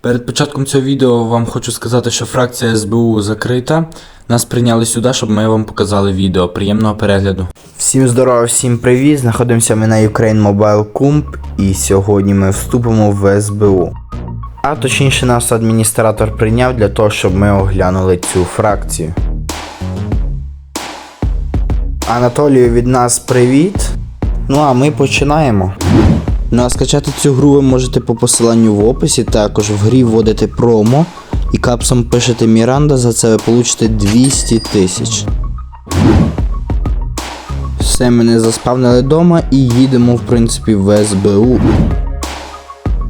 Перед початком цього відео вам хочу сказати, що фракція СБУ закрита. Нас прийняли сюди, щоб ми вам показали відео. Приємного перегляду. Всім здорова, всім привіт! Знаходимося ми на Ukraine Mobile Comp і сьогодні ми вступимо в СБУ. А точніше нас адміністратор прийняв для того, щоб ми оглянули цю фракцію. Анатолію від нас привіт. Ну а ми починаємо. Ну а скачати цю гру ви можете по посиланню в описі, також в грі вводите промо і капсом пишете Міранда, за це ви получите 200 тисяч. Все, мене заспавнили вдома і їдемо, в принципі, в СБУ.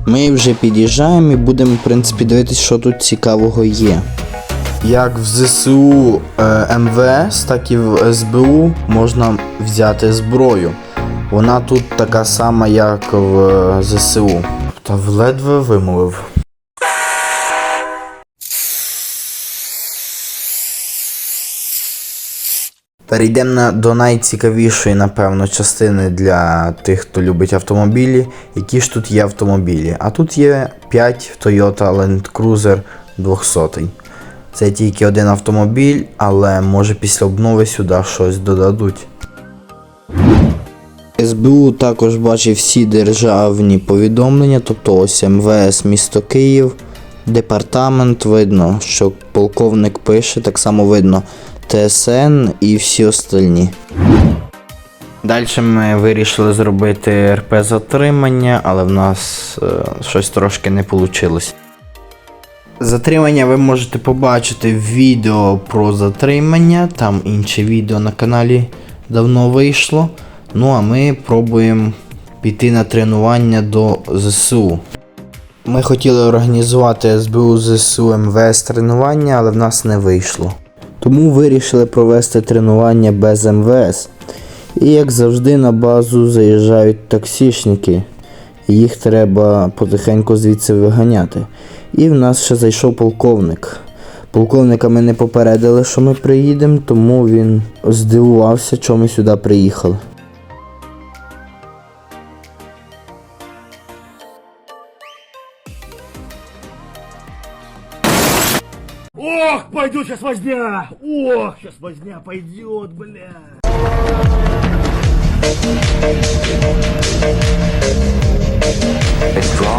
Ми вже під'їжджаємо і будемо, в принципі, дивитися, що тут цікавого є. Як в ЗСУ е, МВС, так і в СБУ можна взяти зброю. Вона тут така сама, як в е, ЗСУ. Та ледве вимовив. Перейдемо до найцікавішої, напевно, частини для тих, хто любить автомобілі. Які ж тут є автомобілі? А тут є 5 Toyota Land Cruiser 200. Це тільки один автомобіль, але може після обнови сюди щось додадуть. СБУ також бачить всі державні повідомлення, тобто ось МВС місто Київ, департамент видно, що полковник пише, так само видно ТСН і всі остальні. Далі ми вирішили зробити РП затримання, але в нас е, щось трошки не вийшло. Затримання ви можете побачити в відео про затримання, там інше відео на каналі давно вийшло. Ну а ми пробуємо піти на тренування до ЗСУ. Ми хотіли організувати СБУ ЗСУ МВС тренування, але в нас не вийшло. Тому вирішили провести тренування без МВС. І як завжди на базу заїжджають таксішники. Їх треба потихеньку звідси виганяти. І в нас ще зайшов полковник. Полковника ми не попередили, що ми приїдемо, тому він здивувався, чому ми сюди приїхали. Ох, пойдет сейчас возня! Ох, сейчас возня пойдет, бля! a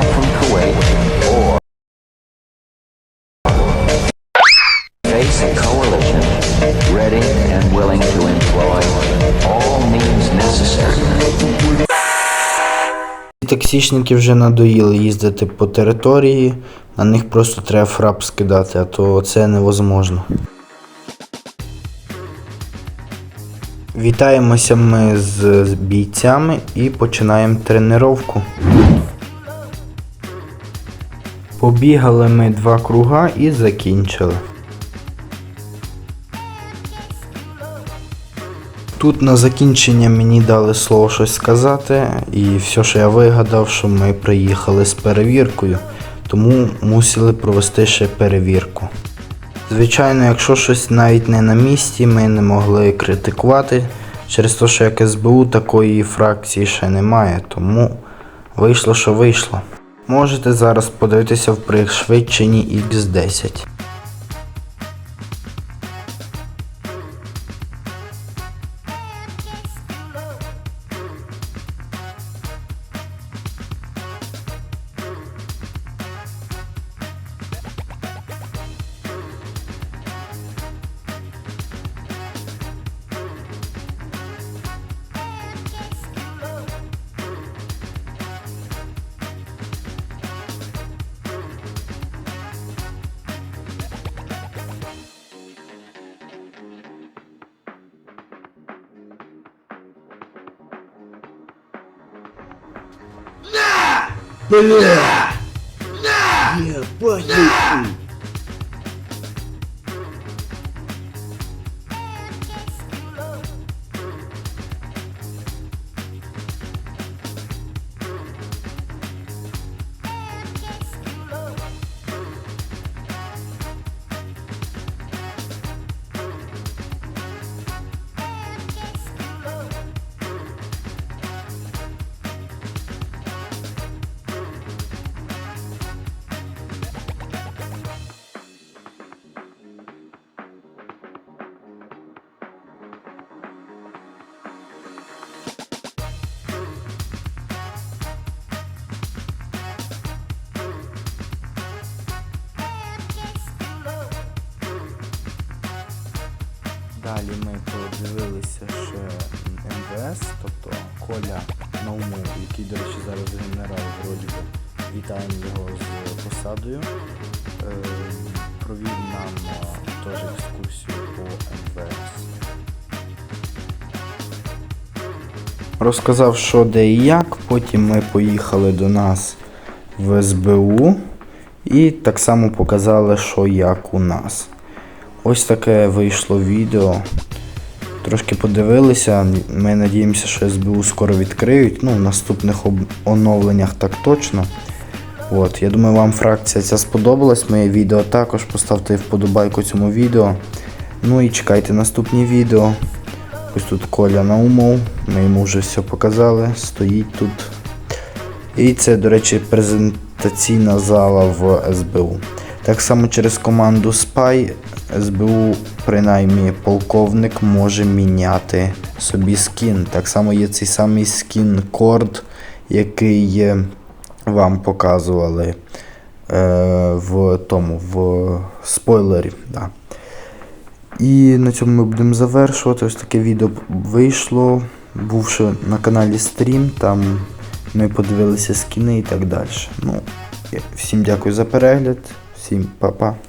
Таксішники вже надоїли їздити по території, на них просто треба фрап скидати, а то це невозможно. Вітаємося ми з бійцями і починаємо тренировку. Побігали ми два круга і закінчили. Тут на закінчення мені дали слово щось сказати, і все, що я вигадав, що ми приїхали з перевіркою, тому мусили провести ще перевірку. Звичайно, якщо щось навіть не на місці, ми не могли критикувати через те, що як СБУ такої фракції ще немає, тому вийшло, що вийшло. Можете зараз подивитися в пришвидшенні X10. Бля! Я понял. Далі ми подивилися ще МВС, тобто Коля Наумов, який, до речі, зараз генерал вроді. Вітаємо його з посадою. Е, провів нам теж екскурсію по МВС. Розказав, що де і як. Потім ми поїхали до нас в СБУ і так само показали, що як у нас. Ось таке вийшло відео. Трошки подивилися. Ми надіємося, що СБУ скоро відкриють. Ну, в наступних оновленнях так точно. От, я думаю, вам фракція ця сподобалась. Моє відео також. Поставте вподобайку цьому відео. Ну і чекайте наступні відео. Ось тут Коля Наумов. Ми йому вже все показали. Стоїть тут. І це, до речі, презентаційна зала в СБУ. Так само через команду Spy СБУ, принаймні полковник, може міняти собі скін. Так само є цей самий скін Корд, який вам показували е, в тому, в спойлері. Да. І на цьому ми будемо завершувати. Ось таке відео вийшло. Бувши на каналі стрім, там ми подивилися скіни і так далі. Ну, всім дякую за перегляд, всім па-па.